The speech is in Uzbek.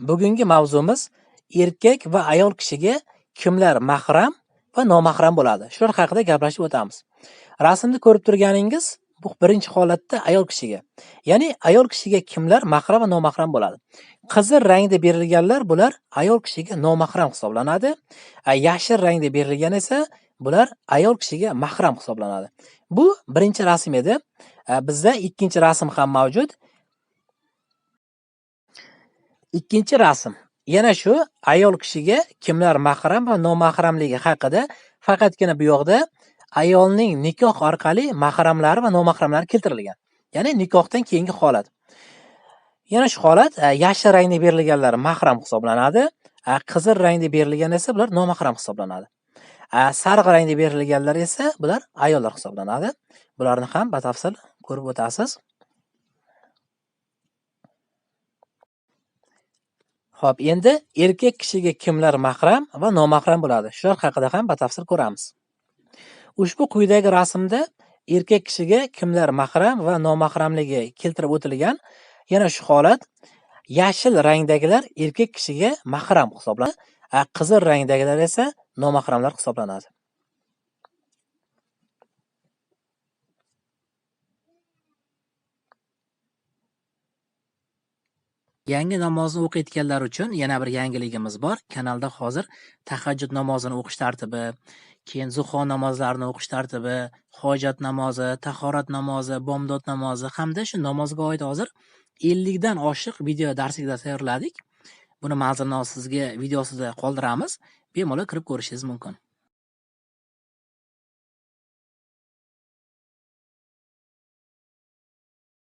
Bugungi mavzumiz erkak va ayol kishiga kimlar mahram va nomahram bo'ladi? Shular haqida gaplashib o'tamiz. Rasmni ko'rib turganingiz bu birinchi holatda ayol kishiga. Ya'ni ayol kishiga kimlar mahram va nomahram bo'ladi? Qizil rangda berilganlar bular ayol kishiga nomahram hisoblanadi. Yashil rangda berilgan esa bular ayol kishiga mahram hisoblanadi. Bu birinchi rasm edi. Bizda ikkinchi rasm ham mavjud. Ikkinchi rasm yana shu ayol kishiga kimlar mahram va nomahramligi haqida faqatgina bu yoqda ayolning nikoh orqali mahramlari va nomahramlari keltirilgan. Ya'ni nikohdan keyingi holat. Yana shu holat e, yashil rangda berilganlar mahram hisoblanadi. E, qizil rangda berilgan esa bular nomahram hisoblanadi. E, Sariq rangda berilganlar esa bular ayollar hisoblanadi. Bularni ham batafsil ko'rib o'tasiz. Xo'p, endi erkak kishiga kimlar mahram va nomahram bo'ladi? Shular haqida ham batafsil ko'ramiz. Ushbu quyidagi rasmda erkak kishiga kimlar mahram va nomahramligi keltirib o'tilgan. Yana shu holat yashil rangdagilar erkak kishiga mahram hisoblanadi. Qizil rangdagilar esa nomahramlar hisoblanadi. Yangi namozni o'qiyotganlar uchun yana bir yangiligimiz bor. Kanalda hozir tahajjud namozini o'qish tartibi, keyin zuho namozlarini o'qish tartibi, hojat namozi, tahorat namozi, bomdod namozi hamda shu namozga oid hozir 50 dan oshiq video darsliklar tayyorladik. Buni manzilni sizga videosida qoldiramiz. Bemalol kirib ko'rishingiz mumkin.